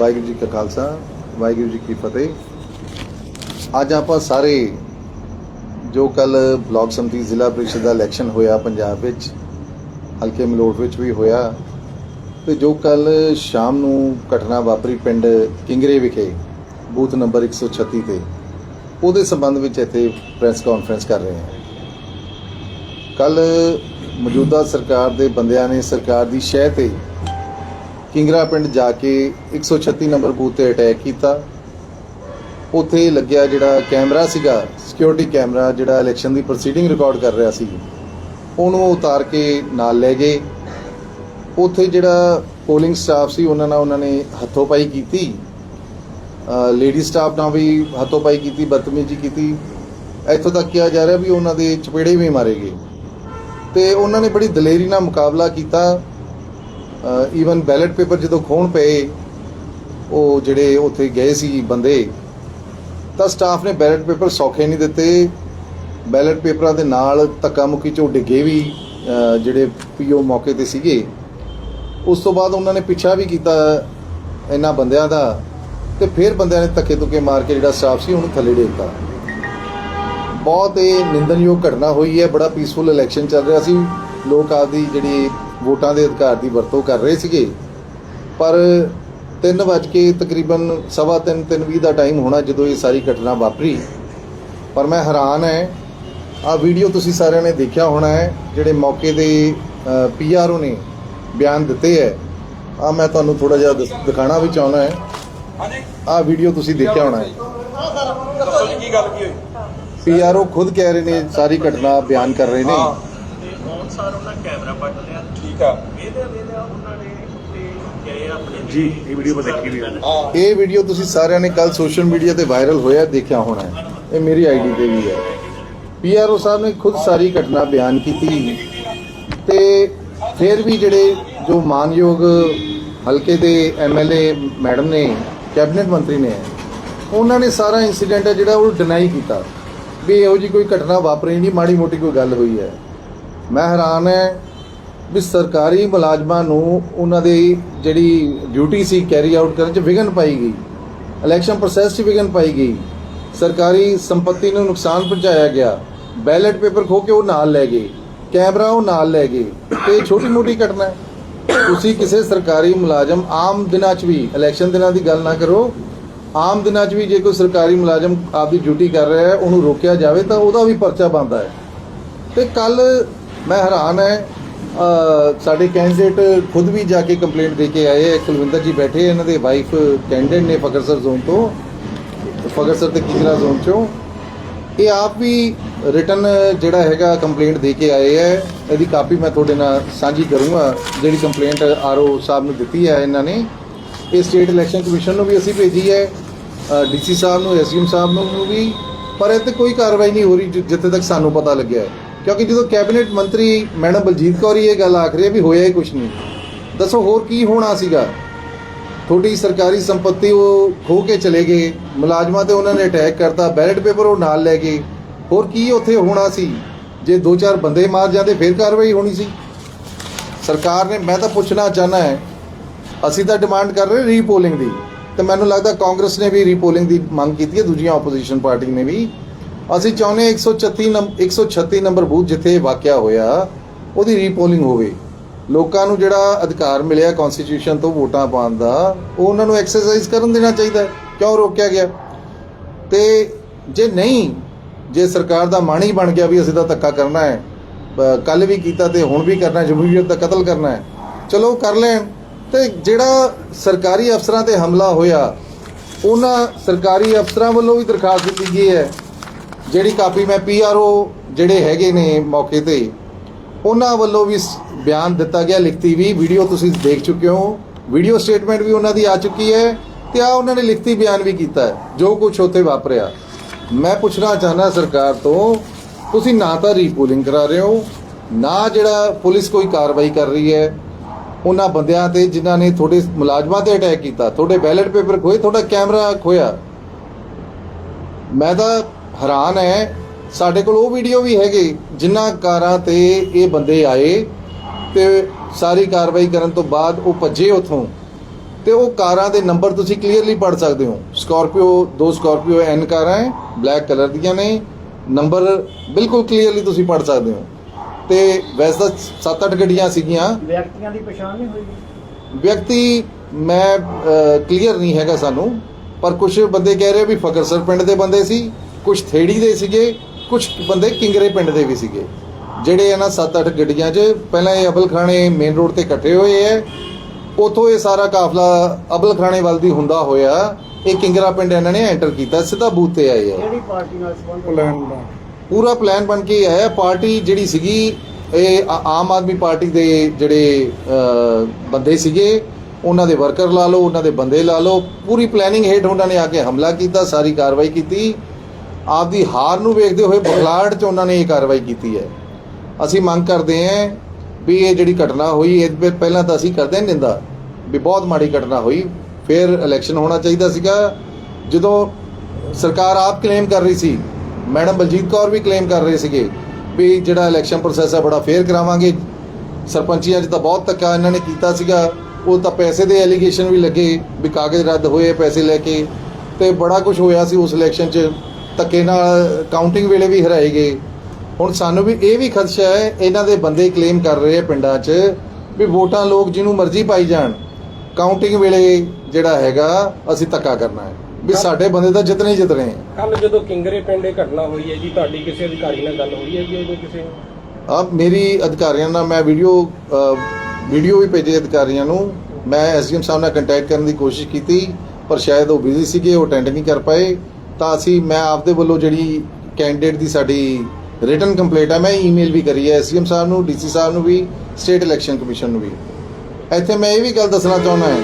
ਵਾਹਿਗੁਰੂ ਜੀ ਕਾ ਖਾਲਸਾ, ਵਾਹਿਗੁਰੂ ਜੀ ਕੀ ਫਤਿਹ। ਅੱਜ ਆਪਾਂ ਸਾਰੇ ਜੋ ਕੱਲ ਬਲਾਕ ਸੰਮਤੀ ਜ਼ਿਲ੍ਹਾ ਪ੍ਰੀਸ਼ਦ ਦਾ ਇਲੈਕਸ਼ਨ ਹੋਇਆ ਪੰਜਾਬ ਵਿੱਚ, ਹਲਕੇ ਮਲੋਟ ਵਿੱਚ ਵੀ ਹੋਇਆ, ਤੇ ਜੋ ਕੱਲ ਸ਼ਾਮ ਨੂੰ ਘਟਨਾ ਵਾਪਰੀ ਪਿੰਡ ਕਿੰਗਰੇ ਵਿਖੇ, ਬੂਥ ਨੰਬਰ 136 ਤੇ, ਉਹਦੇ ਸੰਬੰਧ ਵਿੱਚ ਇੱਥੇ ਪ੍ਰੈਸ ਕਾਨਫਰੰਸ ਕਰ ਰਹੇ ਹਾਂ। ਕੱਲ ਮੌਜੂਦਾ ਸਰਕਾਰ ਦੇ ਬੰਦਿਆਂ ਨੇ ਸਰਕਾਰ ਦੀ ਸ਼ਹਿ ਤੇ ਕਿੰਗਰਾ ਪਿੰਡ ਜਾ ਕੇ 136 ਨੰਬਰ ਬੂਥ ਤੇ ਅਟੈਕ ਕੀਤਾ। ਉੱਥੇ ਲੱਗਿਆ ਜਿਹੜਾ ਕੈਮਰਾ ਸੀਗਾ ਸਿਕਿਉਰਿਟੀ ਕੈਮਰਾ, ਜਿਹੜਾ ਇਲੈਕਸ਼ਨ ਦੀ ਪ੍ਰੋਸੀਡਿੰਗ ਰਿਕਾਰਡ ਕਰ ਰਿਹਾ ਸੀ। ਉਹਨੂੰ ਉਤਾਰ ਕੇ ਨਾਲ ਲੈ ਗਏ। ਉੱਥੇ ਜਿਹੜਾ ਪੋਲਿੰਗ ਸਟਾਫ ਸੀ, ਉਹਨਾਂ ਨਾਲ ਉਹਨਾਂ ਨੇ ਹੱਥੋਂ-ਪਾਈ ਕੀਤੀ। ਲੇਡੀ ਸਟਾਫ ਨਾਲ ਵੀ ਹੱਥੋਪਾਈ ਕੀਤੀ, ਬਦਤਮੀਜ਼ੀ ਕੀਤੀ। ਇੱਥੋਂ ਤੱਕ ਕਿਹਾ ਜਾ ਰਿਹਾ ਵੀ ਉਹਨਾਂ ਦੇ ਚਪੇੜੇ ਵੀ ਮਾਰੇ ਗਏ। ਤੇ ਉਹਨਾਂ ਨੇ ਬੜੀ ਦਲੇਰੀ ਨਾਲ ਮੁਕਾਬਲਾ ਕੀਤਾ। ਈਵਨ ਬੈਲਟ ਪੇਪਰ ਜਦੋਂ ਖੋਣ ਪਏ ਉਹ ਜਿਹੜੇ ਉੱਥੇ ਗਏ ਸੀ ਬੰਦੇ ਤਾਂ ਸਟਾਫ ਨੇ ਬੈਲਟ ਪੇਪਰ ਸੌਖੇ ਨਹੀਂ ਦਿੱਤੇ। ਬੈਲਟ ਪੇਪਰਾਂ ਦੇ ਨਾਲ ਧੱਕਾ ਮੁੱਕੀ ਚੋਂ ਡਿੱਗੇ ਵੀ ਅਹ, ਜਿਹੜੇ ਪੀਓ ਮੌਕੇ ਤੇ ਸੀਗੇ। ਉਸ ਤੋਂ ਬਾਅਦ ਉਹਨਾਂ ਨੇ ਪਿੱਛਾ ਵੀ ਕੀਤਾ ਇਹਨਾਂ ਬੰਦਿਆਂ ਦਾ ਤੇ ਫਿਰ ਬੰਦਿਆਂ ਨੇ ਧੱਕੇ ਧੁੱਕੇ ਮਾਰ ਕੇ ਜਿਹੜਾ ਸਟਾਫ ਸੀ ਉਹਨੂੰ ਥੱਲੇ ਡੇਕਤਾ ਬਹੁਤ ਇਹ ਨਿੰਦਨਯੋਗ ਘਟਨਾ ਹੋਈ ਹੈ ਬੜਾ ਪੀਸਫੁਲ ਇਲੈਕਸ਼ਨ ਚੱਲ ਰਿਹਾ ਸੀ। ਲੋਕ ਆਪਦੀ ਜਿਹੜੀ ਵੋਟਾਂ ਦੇ ਅਧਿਕਾਰ ਦੀ ਵਰਤੋਂ ਕਰ ਰਹੇ ਸੀਗੇ। ਪਰ 3 ਵਜੇ ਤਕਰੀਬਨ ਸਵਾ ਤਿੰਨ ਤਿੰਨ ਵੀਹ ਦਾ ਟਾਈਮ ਹੋਣਾ ਜਦੋਂ ਇਹ ਸਾਰੀ ਘਟਨਾ ਵਾਪਰੀ। ਪਰ ਮੈਂ ਹੈਰਾਨ ਹੈ ਆ ਵੀਡੀਓ ਤੁਸੀਂ ਸਾਰਿਆਂ ਨੇ ਦੇਖਿਆ ਹੋਣਾ ਹੈ ਜਿਹੜੇ ਮੌਕੇ ਦੇ ਪੀਆਰਓ ਨੇ ਬਿਆਨ ਦਿੱਤੇ ਹੈ। ਆ ਮੈਂ ਤੁਹਾਨੂੰ ਥੋੜਾ ਜਿਹਾ ਦਿਖਾਣਾ ਵੀ ਚਾਹੁੰਦਾ ਹੈ। ਹਾਂਜੀ। ਆ ਵੀਡੀਓ ਤੁਸੀਂ ਦੇਖਿਆ ਹੋਣਾ ਹੈ। ਦੱਸੋ ਜੀ ਕੀ ਗੱਲ ਕੀ ਹੋਈ? ਪੀਆਰਓ ਖੁਦ ਕਹਿ ਰਹੇ ਨੇ ਸਾਰੀ ਘਟਨਾ ਬਿਆਨ ਕਰ ਰਹੇ ਨੇ। ਹਾਂ ਤੇ ਔਨ ਸਾਰ ਉਹਨਾਂ ਕੈਮਰਾ ਪੱਟ ਲਿਆ। ਠੀਕ ਆ। ਇਹਦੇ ਵੇਲੇ ਉਹਨਾਂ ਨੇ ਉੱਤੇ ਗਏ ਆਪਣੇ ਜੀ, ਇਹ ਵੀਡੀਓ ਮੈਂ ਦੇਖੀ ਵੀ ਹੈ। ਹਾਂ ਇਹ ਵੀਡੀਓ ਤੁਸੀਂ ਸਾਰਿਆਂ ਨੇ ਕੱਲ ਸੋਸ਼ਲ ਮੀਡੀਆ ਤੇ ਵਾਇਰਲ ਹੋਇਆ ਦੇਖਿਆ ਹੋਣਾ ਹੈ। ਇਹ ਮੇਰੀ ਆਈਡੀ ਤੇ ਵੀ ਹੈ। ਪੀਆਰਓ ਸਾਹਿਬ ਨੇ ਖੁਦ ਸਾਰੀ ਘਟਨਾ ਬਿਆਨ ਕੀਤੀ ਤੇ ਫਿਰ ਵੀ ਜਿਹੜੇ ਜੋ ਮਾਨਯੋਗ ਹਲਕੇ ਦੇ ਐਮਐਲਏ ਮੈਡਮ ਨੇ ਕੈਬਨਿਟ ਮੰਤਰੀ ਨੇ ਉਹਨਾਂ ਨੇ ਸਾਰਾ ਇਨਸੀਡੈਂਟ ਹੈ ਜਿਹੜਾ ਉਹ ਡਿਨਾਈ ਕੀਤਾ। ਵੀ ਇਹੋ ਜੀ ਕੋਈ ਘਟਨਾ ਵਾਪਰੀ ਨਹੀਂ ਮਾੜੀ ਮੋਟੀ ਕੋਈ ਗੱਲ ਹੋਈ ਹੈ। ਮੈਂ ਹੈਰਾਨ ਹੈ ਵੀ ਸਰਕਾਰੀ ਮੁਲਾਜ਼ਮਾਂ ਨੂੰ ਉਹਨਾਂ ਦੀ ਜਿਹੜੀ ਡਿਊਟੀ ਸੀ ਕੈਰੀ ਆਊਟ ਕਰਨ 'ਚ ਵਿਘਨ ਪਾਈ ਗਈ। ਇਲੈਕਸ਼ਨ ਪ੍ਰੋਸੈਸ 'ਚ ਵਿਘਨ ਪਾਈ ਗਈ। ਸਰਕਾਰੀ ਸੰਪਤੀ ਨੂੰ ਨੁਕਸਾਨ ਪਹੁੰਚਾਇਆ ਗਿਆ। ਬੈਲਟ ਪੇਪਰ ਖੋ ਕੇ ਉਹ ਨਾਲ ਲੈ ਗਏ। ਕੈਮਰਾ ਉਹ ਨਾਲ ਲੈ ਗਏ। ਤੇ ਇਹ ਛੋਟੀ ਮੋਟੀ ਘਟਨਾ ਹੈ। ਤੁਸੀਂ ਕਿਸੇ ਸਰਕਾਰੀ ਮੁਲਾਜ਼ਮ ਆਮ ਦਿਨਾਂ 'ਚ ਵੀ ਇਲੈਕਸ਼ਨ ਦਿਨਾਂ ਦੀ ਗੱਲ ਨਾ ਕਰੋ। ਆਮ ਦਿਨਾਂ 'ਚ ਵੀ ਜੇ ਕੋਈ ਸਰਕਾਰੀ ਮੁਲਾਜ਼ਮ ਆਪਦੀ ਡਿਊਟੀ ਕਰ ਰਿਹਾ ਹੈ, ਉਹਨੂੰ ਰੋਕਿਆ ਜਾਵੇ ਤਾਂ ਉਹਦਾ ਵੀ ਪਰਚਾ ਬਣਦਾ ਹੈ। ਤੇ ਕੱਲ ਮੈਂ ਹੈਰਾਨ ਹੈ ਸਾਡੇ ਕੈਂਡੀਡੇਟ ਖੁਦ ਵੀ ਜਾ ਕੇ ਕੰਪਲੇਂਟ ਦੇ ਕੇ ਆਏ ਹੈ ਕੁਲਵਿੰਦਰ ਜੀ ਬੈਠੇ ਇਹਨਾਂ ਦੇ ਵਾਈਫ ਕੈਂਡੀਡੇਟ ਨੇ ਫਕਰਸਰ ਜ਼ੋਨ ਤੋਂ। ਫਗਰਸਰ ਤੇ ਕਿਜਰਾ ਜ਼ੋਨ ਚੋਂ। ਇਹ ਆਪ ਵੀ ਰਿਟਨ ਜਿਹੜਾ ਹੈਗਾ ਕੰਪਲੇਂਟ ਦੇ ਕੇ ਆਏ ਹੈ ਇਹਦੀ ਕਾਪੀ ਮੈਂ ਤੁਹਾਡੇ ਨਾਲ ਸਾਂਝੀ ਕਰੂੰਗਾ, ਜਿਹੜੀ ਕੰਪਲੇਂਟ ਆਰਓ ਸਾਹਿਬ ਨੂੰ ਦਿੱਤੀ ਹੈ ਇਹਨਾਂ ਨੇ। ਇਹ ਸਟੇਟ ਇਲੈਕਸ਼ਨ ਕਮਿਸ਼ਨ ਨੂੰ ਵੀ ਅਸੀਂ ਭੇਜੀ ਹੈ ਡੀਸੀ ਸਾਹਿਬ ਨੂੰ ਐਸਡੀਐਮ ਸਾਹਿਬ ਨੂੰ ਵੀ। ਪਰ ਇਹ ਤੇ ਕੋਈ ਕਾਰਵਾਈ ਨਹੀਂ ਹੋ ਰਹੀ ਜਿ- ਜਿੱਥੇ ਤੱਕ ਸਾਨੂੰ ਪਤਾ ਲੱਗਿਆ ਹੈ। ਕਿਉਂਕਿ ਜਦੋਂ ਕੈਬਨਿਟ ਮੰਤਰੀ ਮੈਡਮ ਬਲਜੀਤ ਕੌਰ ਹੀ ਇਹ ਗੱਲ ਆਖ ਰਹੀ ਹੈ ਵੀ ਹੋਇਆ ਹੀ ਕੁਝ ਨਹੀਂ, ਦੱਸੋ ਹੋਰ ਕੀ ਹੋਣਾ ਸੀਗਾ? ਤੁਹਾਡੀ ਸਰਕਾਰੀ ਸੰਪਤੀ ਉਹ ਖੋ ਕੇ ਚਲੇ ਗਏ, ਮੁਲਾਜ਼ਮਾਂ ਤੇ ਉਹਨਾਂ ਨੇ ਅਟੈਕ ਕਰਤਾ, ਬੈਲਟ ਪੇਪਰ ਉਹ ਨਾਲ ਲੈ ਗਏ, ਹੋਰ ਕੀ ਉੱਥੇ ਹੋਣਾ ਸੀ? ਜੇ ਦੋ ਚਾਰ ਬੰਦੇ ਮਾਰ ਜਾਂਦੇ, ਫਿਰ ਕਾਰਵਾਈ ਹੋਣੀ ਸੀ। ਸਰਕਾਰ ਨੇ, ਮੈਂ ਤਾਂ ਪੁੱਛਣਾ ਚਾਹਨਾ ਹੈ, ਅਸੀਂ ਤਾਂ ਡਿਮਾਂਡ ਕਰ ਰਹੇ ਰੀਪੋਲਿੰਗ ਦੀ, ਤੇ ਮੈਨੂੰ ਲੱਗਦਾ ਕਾਂਗਰਸ ਨੇ ਵੀ ਰੀਪੋਲਿੰਗ ਦੀ ਮੰਗ ਕੀਤੀ ਹੈ, ਦੂਜੀਆਂ ਆਪੋਜੀਸ਼ਨ ਪਾਰਟੀ ਨੇ ਵੀ। ਅਸੀਂ ਚਾਹੁੰਦੇ ਹਾਂ 136 ਨੰਬਰ 136 ਨੰਬਰ ਬੂਥ ਜਿੱਥੇ ਵਾਕਿਆ ਹੋਇਆ, ਉਹਦੀ ਰੀਪੋਲਿੰਗ ਹੋਵੇ। ਲੋਕਾਂ ਨੂੰ ਜਿਹੜਾ ਅਧਿਕਾਰ ਮਿਲਿਆ ਕਨਸਟੀਟਿਊਸ਼ਨ ਤੋਂ ਵੋਟਾਂ ਪਾਉਣ ਦਾ, ਉਹ ਉਹਨਾਂ ਨੂੰ ਐਕਸਰਸਾਈਜ਼ ਕਰਨ ਦੇਣਾ ਚਾਹੀਦਾ ਕਿਉਂ ਰੋਕਿਆ ਗਿਆ? ਤੇ ਜੇ ਨਹੀਂ, ਜੇ ਸਰਕਾਰ ਦਾ ਮਨ ਹੀ ਬਣ ਗਿਆ ਵੀ ਅਸੀਂ ਤਾਂ ਧੱਕਾ ਕਰਨਾ ਹੈ ਕੱਲ ਵੀ ਕੀਤਾ ਤੇ ਹੁਣ ਵੀ ਕਰਨਾ ਜਮਹੂਰੀਅਤ ਦਾ ਕਤਲ ਕਰਨਾ ਹੈ, ਚਲੋ ਕਰ ਲੈਣ। ਤੇ ਜਿਹੜਾ ਸਰਕਾਰੀ ਅਫਸਰਾਂ ਤੇ ਹਮਲਾ ਹੋਇਆ, ਉਹਨਾਂ ਸਰਕਾਰੀ ਅਫਸਰਾਂ ਵੱਲੋਂ ਵੀ ਦਰਖਾਸਤ ਦਿੱਤੀ ਗਈ ਹੈ ਜਿਹੜੀ ਕਾਪੀ ਮੈਂ ਪੀਆਰਓ ਜਿਹੜੇ ਹੈਗੇ ਨੇ ਮੌਕੇ ਤੇ, ਉਹਨਾਂ ਵੱਲੋਂ ਵੀ ਸ- ਬਿਆਨ ਦਿੱਤਾ ਗਿਆ, ਲਿਖਤੀ ਵੀ ਵੀਡੀਓ ਤੁਸੀਂ ਦੇਖ ਚੁੱਕੇ ਹੋ। ਵੀਡੀਓ ਸਟੇਟਮੈਂਟ ਵੀ ਉਹਨਾਂ ਦੀ ਆ ਚੁੱਕੀ ਹੈ ਤੇ ਆ ਉਹਨਾਂ ਨੇ ਲਿਖਤੀ ਬਿਆਨ ਵੀ ਕੀਤਾ ਹੈ, ਜੋ ਕੁਝ ਉੱਥੇ ਵਾਪਰਿਆ। ਮੈਂ ਪੁੱਛਣਾ ਚਾਹਨਾ ਸਰਕਾਰ ਤੋਂ, ਤੁਸੀਂ ਨਾ ਤਾਂ ਰੀਪੋਲਿੰਗ ਕਰਾ ਰਹੇ ਹੋ, ਨਾ ਜਿਹੜਾ ਪੁਲਿਸ ਕੋਈ ਕਾਰਵਾਈ ਕਰ ਰਹੀ ਹੈ, ਉਹਨਾਂ ਬੰਦਿਆਂ ਤੇ ਜਿਨ੍ਹਾਂ ਨੇ ਤੁਹਾਡੇ ਮੁਲਾਜ਼ਮਾਂ ਤੇ ਅਟੈਕ ਕੀਤਾ, ਤੁਹਾਡੇ ਬੈਲਟ ਪੇਪਰ ਖੋਏ, ਤੁਹਾਡਾ ਕੈਮਰਾ ਖੋਇਆ। ਮੈਂ ਤਾਂ ਹੈਰਾਨ ਹੈ। ਸਾਡੇ ਕੋਲ ਉਹ ਵੀਡੀਓ ਵੀ ਹੈਗੇ ਜਿਨ੍ਹਾਂ ਕਾਰਾਂ ਤੇ ਇਹ ਬੰਦੇ ਆਏ ਤੇ ਸਾਰੀ ਕਾਰਵਾਈ ਕਰਨ ਤੋਂ ਬਾਅਦ ਉਹ ਭੱਜੇ ਉਥੋਂ। ਤੇ ਉਹ ਕਾਰਾਂ ਦੇ ਨੰਬਰ ਤੁਸੀਂ ਕਲੀਅਰਲੀ ਪੜ੍ਹ ਸਕਦੇ ਹੋ। ਸਕਾਰਪੀਓ ਦੋ ਸਕਾਰਪੀਓ ਐਨ ਕਾਰਾਂ ਹੈ ਬਲੈਕ ਕਲਰ ਦੀਆਂ ਨੇ। ਨੰਬਰ ਬਿਲਕੁਲ ਕਲੀਅਰਲੀ ਤੁਸੀਂ ਪੜ੍ਹ ਸਕਦੇ ਹੋ। ਤੇ ਵੈਸੇ ਤਾਂ 7-8 ਗੱਡੀਆਂ ਸੀਗੀਆਂ। ਵਿਅਕਤੀਆਂ ਦੀ ਪਛਾਣ ਨਹੀਂ ਹੋਈ। ਵਿਅਕਤੀ ਮੈਂ ਕਲੀਅਰ ਨਹੀਂ ਹੈਗਾ ਸਾਨੂੰ। ਪਰ ਕੁਝ ਬੰਦੇ ਕਹਿ ਰਹੇ ਵੀ ਫਕਰਸਰ ਪਿੰਡ ਦੇ ਬੰਦੇ ਸੀ। ਕੁਝ ਥੇੜੀ ਦੇ ਸੀਗੇ ਕੁਝ ਬੰਦੇ ਕਿੰਗਰੇ ਪਿੰਡ ਦੇ ਵੀ ਸੀਗੇ। ਜਿਹੜੇ ਇਹਨਾਂ 7-8 ਗੱਡੀਆਂ 'ਚ ਪਹਿਲਾਂ ਇਹ ਅਬਲ ਖਾਣੇ ਮੇਨ ਰੋਡ ਤੇ ਇਕੱਠੇ ਹੋਏ ਐ ਉਥੋਂ ਇਹ ਸਾਰਾ ਕਾਫਲਾ ਅਬਲ ਖਾਣੇ ਵੱਲ ਦੀ ਹੁੰਦਾ ਹੋਇਆ। ਇਹ ਕਿੰਗਰਾ ਪਿੰਡ ਇਹਨਾਂ ਨੇ ਐਂਟਰ ਕੀਤਾ ਸਿੱਧਾ ਬੂਥ ਤੇ ਆਏ ਐ ਕਿਹੜੀ ਪਾਰਟੀ ਨਾਲ ਸੰਬੰਧ ਪੂਰਾ ਪਲਾਨ ਬਣ ਕੇ ਆਇਆ। ਪਾਰਟੀ ਜਿਹੜੀ ਸੀਗੀ ਇਹ ਆਮ ਆਦਮੀ ਪਾਰਟੀ ਦੇ ਜਿਹੜੇ ਬੰਦੇ ਸੀਗੇ ਉਹਨਾਂ ਦੇ ਵਰਕਰ ਲਾ ਲਓ ਉਹਨਾਂ ਦੇ ਬੰਦੇ ਲਾ ਲਓ। ਪੂਰੀ ਪਲੈਨਿੰਗ ਹੇਠ ਉਹਨਾਂ ਨੇ ਆ ਕੇ ਹਮਲਾ ਕੀਤਾ ਸਾਰੀ ਕਾਰਵਾਈ ਕੀਤੀ। ਆਪਦੀ ਹਾਰ ਨੂੰ ਵੇਖਦੇ ਹੋਏ ਬਖਲਾੜ 'ਚ ਉਹਨਾਂ ਨੇ ਇਹ ਕਾਰਵਾਈ ਕੀਤੀ ਹੈ। ਅਸੀਂ ਮੰਗ ਕਰਦੇ ਹਾਂ ਵੀ ਇਹ ਜਿਹੜੀ ਘਟਨਾ ਹੋਈ, ਇਹ ਪਹਿਲਾਂ ਤਾਂ ਅਸੀਂ ਕਰਦੇ ਹਾਂ ਨਿੰਦਾ ਵੀ ਬਹੁਤ ਮਾੜੀ ਘਟਨਾ ਹੋਈ, ਫਿਰ ਇਲੈਕਸ਼ਨ ਹੋਣਾ ਚਾਹੀਦਾ ਸੀਗਾ। ਜਦੋਂ ਸਰਕਾਰ ਆਪ ਕਲੇਮ ਕਰ ਰਹੀ ਸੀ, ਮੈਡਮ ਬਲਜੀਤ ਕੌਰ ਵੀ ਕਲੇਮ ਕਰ ਰਹੇ ਸੀਗੇ ਵੀ ਜਿਹੜਾ ਇਲੈਕਸ਼ਨ ਪ੍ਰੋਸੈਸ ਹੈ ਬੜਾ ਫੇਅਰ ਕਰਾਵਾਂਗੇ। ਸਰਪੰਚੀਆਂ 'ਚ ਤਾਂ ਬਹੁਤ ਧੱਕਾ ਇਹਨਾਂ ਨੇ ਕੀਤਾ ਸੀਗਾ। ਉਹ ਤਾਂ ਪੈਸੇ ਦੇ ਐਲੀਗੇਸ਼ਨ ਵੀ ਲੱਗੇ ਵੀ ਕਾਗਜ਼ ਰੱਦ ਹੋਏ, ਪੈਸੇ ਲੈ ਕੇ ਤੇ ਬੜਾ ਕੁਝ ਹੋਇਆ ਸੀ ਉਸ ਇਲੈਕਸ਼ਨ 'ਚ। ਧੱਕੇ ਨਾਲ ਕਾਊਂਟਿੰਗ ਵੇਲੇ ਵੀ ਹਰਾਏ ਗਏ। ਹੁਣ ਸਾਨੂੰ ਵੀ ਇਹ ਵੀ ਖਦਸ਼ਾ ਹੈ ਇਹਨਾਂ ਦੇ ਬੰਦੇ ਕਲੇਮ ਕਰ ਰਹੇ ਆ ਪਿੰਡਾਂ 'ਚ ਵੀ ਵੋਟਾਂ ਲੋਕ ਜਿਹਨੂੰ ਮਰਜ਼ੀ ਪਾਈ ਜਾਣ। ਕਾਊਂਟਿੰਗ ਵੇਲੇ ਜਿਹੜਾ ਹੈਗਾ ਅਸੀਂ ਧੱਕਾ ਕਰਨਾ ਹੈ। ਵੀ ਸਾਡੇ ਬੰਦੇ ਤਾਂ ਜਿੱਤਣੇ ਹੀ ਜਿੱਤਣੇ ਹੈ। ਕੱਲ ਜਦੋਂ ਕਿੰਗਰੇ ਪਿੰਡ ਇਹ ਘਟਨਾ ਹੋਈ ਹੈ ਜੀ ਤੁਹਾਡੀ ਕਿਸੇ ਅਧਿਕਾਰੀ ਨਾਲ ਗੱਲ ਹੋਈ ਹੈ ਜੀ ਉਦੋਂ ਕਿਸੇ ਆ ਮੇਰੀ ਅਧਿਕਾਰੀਆਂ ਨਾਲ ਮੈਂ ਵੀਡੀਓ ਵੀਡੀਓ ਵੀ ਭੇਜੇ ਅਧਿਕਾਰੀਆਂ ਨੂੰ। ਮੈਂ ਐਸਡੀਐਮ ਸਾਹਿਬ ਨਾਲ ਕੰਟੈਕਟ ਕਰਨ ਦੀ ਕੋਸ਼ਿਸ਼ ਕੀਤੀ ਪਰ ਸ਼ਾਇਦ ਉਹ ਬਿਜ਼ੀ ਸੀਗੇ ਉਹ ਅਟੈਂਡ ਨਹੀਂ ਕਰ ਪਾਏ। ਤਾਂ ਅਸੀਂ, ਮੈਂ ਆਪਦੇ ਵੱਲੋਂ ਜਿਹੜੀ ਕੈਂਡੀਡੇਟ ਦੀ ਸਾਡੀ ਰਿਟਨ ਕੰਪਲੇਂਟ ਹੈ ਮੈਂ ਈਮੇਲ ਵੀ ਕਰੀ ਹੈ ਐਸਡੀਐਮ ਸਾਹਿਬ ਨੂੰ, ਡੀਸੀ ਸਾਹਿਬ ਨੂੰ ਵੀ ਸਟੇਟ ਇਲੈਕਸ਼ਨ ਕਮਿਸ਼ਨ ਨੂੰ ਵੀ। ਇੱਥੇ ਮੈਂ ਇਹ ਵੀ ਗੱਲ ਦੱਸਣਾ ਚਾਹੁੰਦਾ ਹਾਂ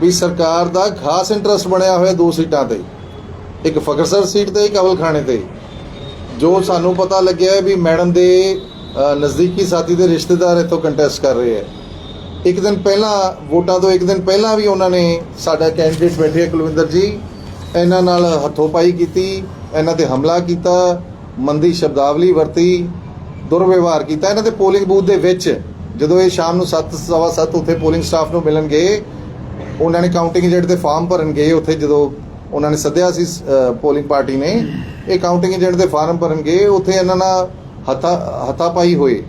ਵੀ ਸਰਕਾਰ ਦਾ ਖਾਸ ਇੰਟਰਸਟ ਬਣਿਆ ਹੋਇਆ ਦੋ ਸੀਟਾਂ ਤੇ। ਇੱਕ ਫਕਰਸਰ ਸੀਟ ਤੇ, ਇੱਕ ਅਵਲਖਾਣੇ ਤੇ। ਜੋ ਸਾਨੂੰ ਪਤਾ ਲੱਗਿਆ ਵੀ ਮੈਡਮ ਦੇ ਨਜ਼ਦੀਕੀ ਸਾਥੀ ਦੇ ਰਿਸ਼ਤੇਦਾਰ ਇੱਥੋਂ ਕੰਟੈਸਟ ਕਰ ਰਹੇ ਹੈ। ਇੱਕ ਦਿਨ ਪਹਿਲਾਂ, ਵੋਟਾਂ ਤੋਂ ਇੱਕ ਦਿਨ ਪਹਿਲਾਂ ਵੀ ਉਹਨਾਂ ਨੇ ਸਾਡਾ ਕੈਂਡੀਡੇਟ ਬੈਠੇ ਕੁਲਵਿੰਦਰ ਜੀ। ਇਹਨਾਂ ਨਾਲ ਹੱਥੋਂਪਾਈ ਕੀਤੀ, ਇਹਨਾਂ ਤੇ ਹਮਲਾ ਕੀਤਾ, ਮੰਦੀ ਸ਼ਬਦਾਵਲੀ ਵਰਤੀ, ਦੁਰਵਿਵਹਾਰ ਕੀਤਾ। ਇਹਨਾਂ ਦੇ ਪੋਲਿੰਗ ਬੂਥ ਦੇ ਵਿੱਚ ਜਦੋਂ ਇਹ ਸ਼ਾਮ ਨੂੰ 7:30 ਉੱਥੇ ਪੋਲਿੰਗ ਸਟਾਫ ਨੂੰ ਮਿਲਣ ਗਏ ਉਹਨਾਂ ਨੇ ਕਾਊਂਟਿੰਗ ਏਜੰਟ ਦੇ ਫਾਰਮ ਭਰਨ ਗਏ ਉੱਥੇ ਜਦੋਂ ਉਹਨਾਂ ਨੇ ਸੱਦਿਆ ਸੀ ਪੋਲਿੰਗ ਪਾਰਟੀ ਨੇ, ਇਹ ਕਾਊਂਟਿੰਗ ਏਜੰਟ ਦੇ ਫਾਰਮ ਭਰਨ ਗਏ ਉੱਥੇ ਇਹਨਾਂ ਨਾਲ ਹੱਥਾ ਹੱਥਾਪਾਈ ਹੋਏ।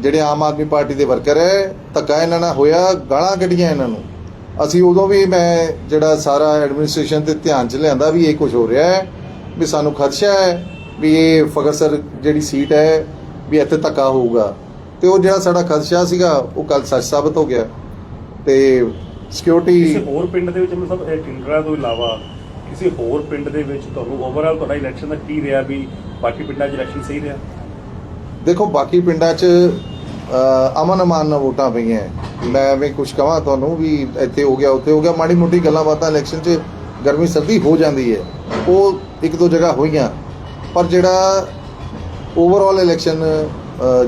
ਜਿਹੜੇ ਆਮ ਆਦਮੀ ਪਾਰਟੀ ਦੇ ਵਰਕਰ ਹੈ, ਧੱਕਾ ਇਹਨਾਂ ਨਾਲ ਹੋਇਆ, ਗਾਲਾਂ ਕੱਢੀਆਂ ਇਹਨਾਂ ਨੂੰ। ਅਸੀਂ ਉਦੋਂ ਵੀ ਮੈਂ ਜਿਹੜਾ ਸਾਰਾ ਐਡਮਿਨਿਸਟ੍ਰੇਸ਼ਨ ਤੇ ਧਿਆਨ ਚ ਲਿਆਂਦਾ ਵੀ ਇਹ ਕੁਝ ਹੋ ਰਿਹਾ ਹੈ ਵੀ ਸਾਨੂੰ ਖਦਸ਼ਾ ਹੈ ਵੀ ਇਹ ਫਗਰਸਰ ਜਿਹੜੀ ਸੀਟ ਹੈ ਵੀ ਇੱਥੇ ਧੱਕਾ ਹੋਊਗਾ। ਤੇ ਉਹ ਜਿਹੜਾ ਸਾਡਾ ਖਦਸ਼ਾ ਸੀਗਾ ਉਹ ਕੱਲ ਸੱਚ ਸਾਬਤ ਹੋ ਗਿਆ। ਤੇ ਸਿਕਿਉਰਿਟੀ ਕਿਸੇ ਹੋਰ ਪਿੰਡ ਦੇ ਵਿੱਚ ਮਤਲਬ ਸਭ ਇਹ ਟਿੰਡਰਾ ਤੋਂ ਇਲਾਵਾ ਕਿਸੇ ਹੋਰ ਪਿੰਡ ਦੇ ਵਿੱਚ ਤੁਹਾਨੂੰ ਓਵਰਆਲ ਤੁਹਾਡਾ ਇਲੈਕਸ਼ਨ ਦਾ ਕੀ ਰਿਹਾ ਵੀ ਬਾਕੀ ਪਿੰਡਾਂ 'ਚ ਇਲੈਕਸ਼ਨ ਸਹੀ ਰਿਹਾ? ਦੇਖੋ ਬਾਕੀ ਪਿੰਡਾਂ 'ਚ ਅਮਨ ਅਮਾਨ ਨਾਲ ਵੋਟਾਂ ਪਈਆਂ। ਮੈਂ ਐਵੇਂ ਕੁਝ ਕਹਾਂ ਤੁਹਾਨੂੰ ਵੀ ਇੱਥੇ ਹੋ ਗਿਆ ਉੱਥੇ ਹੋ ਗਿਆ। ਮਾੜੀ ਮੋਟੀ ਗੱਲਾਂ ਬਾਤਾਂ ਇਲੈਕਸ਼ਨ 'ਚ ਗਰਮੀ ਸਰਦੀ ਹੋ ਜਾਂਦੀ ਹੈ। ਉਹ ਇੱਕ ਦੋ ਜਗ੍ਹਾ ਹੋਈਆਂ। ਪਰ ਜਿਹੜਾ ਓਵਰਆਲ ਇਲੈਕਸ਼ਨ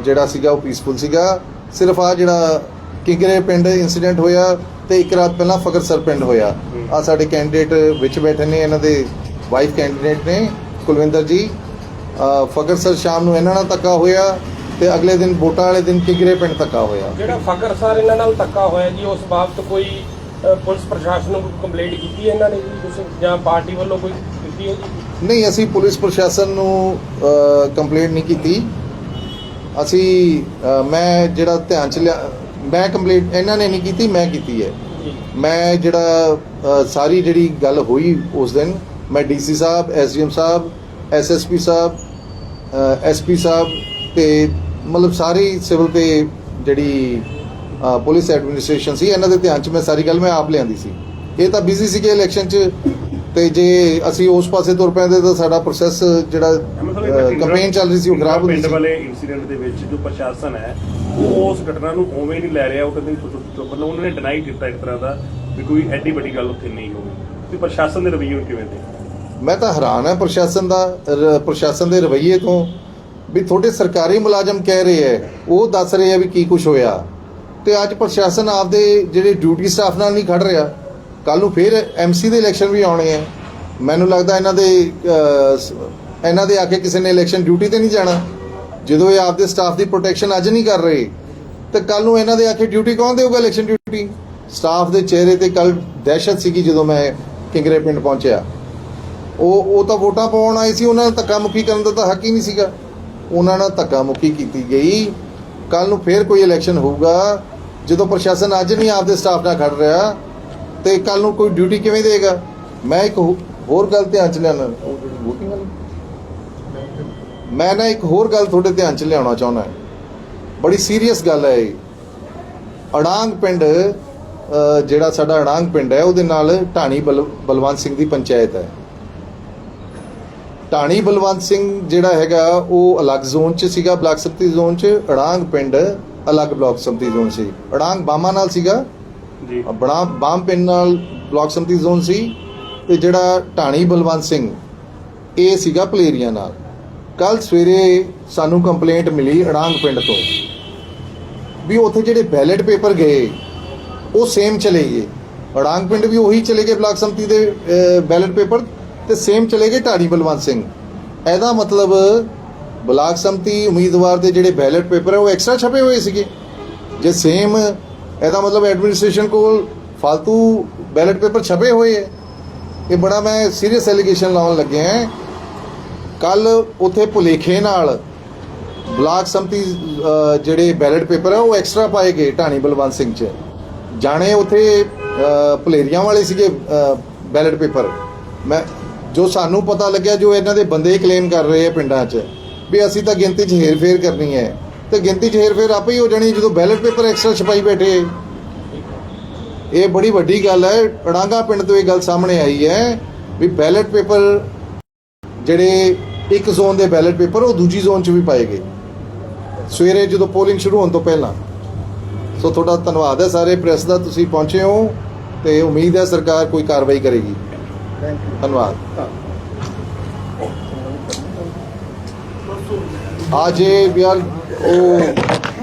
ਜਿਹੜਾ ਸੀਗਾ ਉਹ ਪੀਸਫੁਲ ਸੀਗਾ। ਸਿਰਫ ਆ ਜਿਹੜਾ ਕਿੰਗਰੇ ਪਿੰਡ ਇਨਸੀਡੈਂਟ ਹੋਇਆ ਤੇ ਇੱਕ ਰਾਤ ਪਹਿਲਾਂ ਫਕਰਸਰ ਪਿੰਡ ਹੋਇਆ। ਆ ਸਾਡੇ ਕੈਂਡੀਡੇਟ ਵਿੱਚ ਬੈਠੇ ਨੇ ਇਹਨਾਂ ਦੇ ਵਾਈਫ ਕੈਂਡੀਡੇਟ ਨੇ ਕੁਲਵਿੰਦਰ ਜੀ। ਅ, ਫਕਰਸਰ ਸ਼ਾਮ ਨੂੰ ਇਹਨਾਂ ਨਾਲ ਧੱਕਾ ਹੋਇਆ। ਤੇ ਅਗਲੇ ਦਿਨ ਵੋਟਾਂ ਵਾਲੇ ਦਿਨ ਕਿੰਗਰੇ ਪਿੰਡ ਧੱਕਾ ਹੋਇਆ। ਜਿਹੜਾ ਫਕਰ ਸਰ ਇਹਨਾਂ ਨਾਲ ਧੱਕਾ ਹੋਇਆ ਜੀ ਉਸ ਬਾਬਤ ਕੋਈ ਅ, ਪੁਲਿਸ ਪ੍ਰਸ਼ਾਸਨ ਨੂੰ ਕੰਪਲੇਂਟ ਕੀਤੀ ਹੈ ਇਹਨਾਂ ਨੇ ਜੀ ਤੁਸੀਂ ਜਾਂ ਪਾਰਟੀ ਵੱਲੋਂ ਕੋਈ ਕੀਤੀ ਹੈ ਜੀ? ਨਹੀਂ ਅਸੀਂ ਪੁਲਿਸ ਪ੍ਰਸ਼ਾਸਨ ਨੂੰ ਕੰਪਲੇਂਟ ਨਹੀਂ ਕੀਤੀ। ਅਸੀਂ ਅ, ਮੈਂ ਜਿਹੜਾ ਧਿਆਨ ਚ ਲਿਆ ਮੈਂ ਕੰਪਲੇਂਟ ਇਹਨਾਂ ਨੇ ਨਹੀਂ ਕੀਤੀ ਮੈਂ ਕੀਤੀ ਹੈ। ਜੀ। ਮੈਂ ਜਿਹੜਾ ਅ, ਸਾਰੀ ਜਿਹੜੀ ਗੱਲ ਹੋਈ ਉਸ ਦਿਨ ਮੈਂ ਡੀਸੀ ਸਾਹਿਬ ਐਸਡੀਐਮ ਸਾਹਿਬ ਐਸਐਸਪੀ ਸਾਹਿਬ ਐਸਪੀ ਸਾਹਿਬ ਤੇ ਮਤਲਬ ਸਾਰੀ ਸਿਵਲ ਤੇ ਜਿਹੜੀ ਪੁਲਿਸ ਐਡਮਿਨਿਸਟ੍ਰੇਸ਼ਨ ਸੀ ਇਹਨਾਂ ਦੇ ਧਿਆਨ ਚ ਮੈਂ ਸਾਰੀ ਗੱਲ ਮੈਂ ਆਪ ਲਿਆਂਦੀ ਸੀ। ਇਹ ਤਾਂ ਬਿਜ਼ੀ ਸੀਗੇ ਇਲੈਕਸ਼ਨ ਚ ਤੇ ਜੇ ਅਸੀਂ ਉਸ ਪਾਸੇ ਤੁਰ ਪੈਂਦੇ ਤਾਂ ਸਾਡਾ ਪ੍ਰੋਸੈਸ ਜਿਹੜਾ ਕੰਪੇਨ ਚੱਲ ਰਹੀ ਸੀ ਉਹ ਖਰਾਬ ਹੁੰਦੀ ਪਿੰਡ ਸੀ। ਵਾਲੇ ਇਨਸੀਡੈਂਟ ਦੇ ਵਿੱਚ ਜੋ ਪ੍ਰਸ਼ਾਸਨ ਹੈ ਉਹ ਉਸ ਘਟਨਾ ਨੂੰ ਉਵੇਂ ਨਹੀਂ ਲੈ ਰਿਹਾ ਉਹ ਕਹਿੰਦੇ ਮਤਲਬ ਉਹਨਾਂ ਨੇ ਡਿਨਾਈ ਕੀਤਾ ਇੱਕ ਤਰ੍ਹਾਂ ਦਾ ਵੀ ਕੋਈ ਐਡੀ ਵੱਡੀ ਗੱਲ ਉੱਥੇ ਨਹੀਂ ਹੋਈ ਤੇ ਪ੍ਰਸ਼ਾਸਨ ਦੇ ਰਵੱਈਏ ਕਿਵੇਂ ਦੇ ਮੈਂ ਤਾਂ ਹੈਰਾਨ ਹਾਂ ਪ੍ਰਸ਼ਾਸਨ ਦਾ ਪ੍ਰਸ਼ਾਸਨ ਦੇ ਰਵੱਈਏ ਤੋਂ ਵੀ ਤੁਹਾਡੇ ਸਰਕਾਰੀ ਮੁਲਾਜ਼ਮ ਕਹਿ ਰਹੇ ਐ ਉਹ ਦੱਸ ਰਹੇ ਆ ਵੀ ਕੀ ਕੁਝ ਹੋਇਆ। ਤੇ ਅੱਜ ਪ੍ਰਸ਼ਾਸਨ ਆਪਦੇ ਜਿਹੜੇ ਡਿਊਟੀ ਸਟਾਫ ਨਾਲ ਨਹੀਂ ਖੜ ਰਿਹਾ ਕੱਲ ਨੂੰ ਫਿਰ ਐਮਸੀ ਦੇ ਇਲੈਕਸ਼ਨ ਵੀ ਆਉਣੇ ਆ ਮੈਨੂੰ ਲੱਗਦਾ ਇਹਨਾਂ ਦੇ ਇਹਨਾਂ ਦੇ ਆ ਕੇ ਕਿਸੇ ਨੇ ਇਲੈਕਸ਼ਨ ਡਿਊਟੀ ਤੇ ਨਹੀਂ ਜਾਣਾ। ਜਦੋਂ ਇਹ ਆਪਦੇ ਸਟਾਫ ਦੀ ਪ੍ਰੋਟੈਕਸ਼ਨ ਅੱਜ ਨਹੀਂ ਕਰ ਰਹੇ, ਤੇ ਕੱਲ ਨੂੰ ਇਹਨਾਂ ਦੇ ਆ ਕੇ ਡਿਊਟੀ ਕੌਣ ਦੇਊਗਾ ਇਲੈਕਸ਼ਨ ਡਿਊਟੀ? ਸਟਾਫ ਦੇ ਚਿਹਰੇ ਤੇ ਕੱਲ ਦਹਿਸ਼ਤ ਸੀਗੀ ਜਦੋਂ ਮੈਂ ਕਿੰਗਰੇ ਪਿੰਡ ਪਹੁੰਚਿਆ। ਉਹ ਉਹ ਤਾਂ ਵੋਟਾਂ ਪਾਉਣ ਆਏ ਸੀ, ਉਹਨਾਂ ਨਾਲ ਧੱਕਾ ਮੁੱਕੀ ਕਰਨ ਦਾ ਤਾਂ ਹੱਕ ਹੀ ਨਹੀਂ ਸੀਗਾ। ਉਹਨਾਂ ਨਾਲ ਧੱਕਾ ਮੁੱਕੀ ਕੀਤੀ ਗਈ। ਕੱਲ ਨੂੰ ਫੇਰ ਕੋਈ ਇਲੈਕਸ਼ਨ ਹੋਊਗਾ, ਜਦੋਂ ਪ੍ਰਸ਼ਾਸਨ ਅੱਜ ਨਹੀਂ ਆਪਦੇ ਸਟਾਫ ਨਾਲ ਖੜ ਰਿਹਾ ਤੇ ਕੱਲ ਨੂੰ ਕੋਈ ਡਿਊਟੀ ਕਿਵੇਂ ਦੇਗਾ? ਮੈਂ ਇੱਕ ਹੋਰ ਗੱਲ ਧਿਆਨ ਚ ਲਿਆਉਣਾ ਮੈਂ ਨਾ ਇੱਕ ਹੋਰ ਗੱਲ ਤੁਹਾਡੇ ਧਿਆਨ ਚ ਲਿਆਉਣਾ ਚਾਹੁੰਦਾ। ਬੜੀ ਸੀਰੀਅਸ ਗੱਲ ਹੈ ਇਹ। ਅੜਾਂਗ ਪਿੰਡ ਜਿਹੜਾ ਸਾਡਾ ਅੜਾਂਗ ਪਿੰਡ ਹੈ, ਉਹਦੇ ਨਾਲ ਢਾਣੀ ਬਲ- ਬਲਵੰਤ ਸਿੰਘ ਦੀ ਪੰਚਾਇਤ ਹੈ। ਢਾਣੀ ਬਲਵੰਤ ਸਿੰਘ ਜਿਹੜਾ ਹੈਗਾ ਉਹ ਅਲੱਗ ਜ਼ੋਨ 'ਚ ਸੀਗਾ ਬਲਾਕ ਸੰਮਤੀ ਜ਼ੋਨ 'ਚ ਅੜਾਂਗ ਪਿੰਡ ਅਲੱਗ ਬਲਾਕ ਸੰਮਤੀ ਜ਼ੋਨ ਸੀ। ਅੜਾਂਗ ਬਾਮਾ ਨਾਲ ਸੀਗਾ। ਜੀ। ਬੜਾ ਬਾਮ ਪਿੰਡ ਨਾਲ ਬਲਾਕ ਸੰਮਤੀ ਜ਼ੋਨ ਸੀ। ਤੇ ਜਿਹੜਾ ਢਾਣੀ ਬਲਵੰਤ ਸਿੰਘ ਇਹ ਸੀਗਾ ਪਲੇਰੀਆ ਨਾਲ। ਕੱਲ ਸਵੇਰੇ ਸਾਨੂੰ ਕੰਪਲੇਂਟ ਮਿਲੀ ਅੜਾਂਗ ਪਿੰਡ ਤੋਂ ਵੀ ਉੱਥੇ ਜਿਹੜੇ ਬੈਲਟ ਪੇਪਰ ਗਏ ਉਹ ਸੇਮ ਚਲੇ ਗਏ। ਅੜਾਂਗ ਪਿੰਡ ਵੀ ਉਹੀ ਚਲੇ ਗਏ ਬਲਾਕ ਸੰਮਤੀ ਦੇ ਬੈਲਟ ਪੇਪਰ ਤੇ ਸੇਮ ਚਲੇ ਗਏ ਢਾਣੀ ਬਲਵੰਤ ਸਿੰਘ। ਇਹਦਾ ਮਤਲਬ ਬਲਾਕ ਸੰਮਤੀ ਉਮੀਦਵਾਰ ਦੇ ਜਿਹੜੇ ਬੈਲਟ ਪੇਪਰ ਹੈ ਉਹ ਐਕਸਟਰਾ ਛਪੇ ਹੋਏ ਸੀਗੇ। ਜੇ ਸੇਮ ਇਹਦਾ ਮਤਲਬ ਐਡਮਿਨਿਸਟ੍ਰੇਸ਼ਨ ਕੋਲ ਫालतू ਬੈਲਟ ਪੇਪਰ ਛਪੇ ਹੋਏ ਹੈ ਇਹ ਬੜਾ ਮੈਂ ਸੀਰੀਅਸ ਐਲੀਗੇਸ਼ਨ ਲਾਉਣ ਲੱਗਿਆ ਹਾਂ। ਕੱਲ ਉਥੇ ਭੁਲੇਖੇ ਨਾਲ ਬਲਾਕ ਸੰਮਤੀ ਜਿਹੜੇ ਬੈਲਟ ਪੇਪਰ ਹੈ ਉਹ ਐਕਸਟਰਾ ਪਾਏ ਗਏ ਢਾਣੀ ਬਲਵੰਤ ਸਿੰਘ ਚ। ਜਾਣੇ ਉਥੇ ਭਲੇਰੀਆਂ ਵਾਲੇ ਸੀਗੇ ਬੈਲਟ ਪੇਪਰ ਮੈਂ ਜੋ ਸਾਨੂੰ ਪਤਾ ਲੱਗਿਆ, ਜੋ ਇਹਨਾਂ ਦੇ ਬੰਦੇ ਕਲੇਮ ਕਰ ਰਹੇ ਆ ਪਿੰਡਾਂ 'ਚ, ਵੀ ਅਸੀਂ ਤਾਂ ਗਿਣਤੀ 'ਚ ਹੇਰ-ਫੇਰ ਕਰਨੀ ਹੈ। ਤੇ ਗਿਣਤੀ 'ਚ ਹੇਰ-ਫੇਰ ਆਪੇ ਹੀ ਹੋ ਜਾਣੀ, ਜਦੋਂ ਬੈਲਟ ਪੇਪਰ ਐਕਸਟਰਾ ਛਪਾਈ ਬੈਠੇ। ਇਹ ਬੜੀ ਵੱਡੀ ਗੱਲ ਹੈ। ਅੜਾਂਗਾ ਪਿੰਡ ਤੋਂ ਇਹ ਗੱਲ ਸਾਹਮਣੇ ਆਈ ਹੈ ਵੀ ਬੈਲਟ ਪੇਪਰ ਜਿਹੜੇ ਇੱਕ ਜ਼ੋਨ ਦੇ ਬੈਲਟ ਪੇਪਰ ਉਹ ਦੂਜੀ ਜ਼ੋਨ 'ਚ ਵੀ ਪਾਏ ਗਏ। ਸਵੇਰੇ ਜਦੋਂ ਪੋਲਿੰਗ ਸ਼ੁਰੂ ਹੋਣ ਤੋਂ ਪਹਿਲਾਂ। ਸੋ ਤੁਹਾਡਾ ਧੰਨਵਾਦ ਹੈ ਸਾਰੇ ਪ੍ਰੈਸ ਦਾ, ਤੁਸੀਂ ਪਹੁੰਚੇ ਹੋ ਤੇ ਉਮੀਦ ਹੈ ਸਰਕਾਰ ਕੋਈ ਕਾਰਵਾਈ ਕਰੇਗੀ। ਧੰਨਵਾਦ ਅੱਜ ਇਹ ਵੀ ਯਾਰ ਉਹ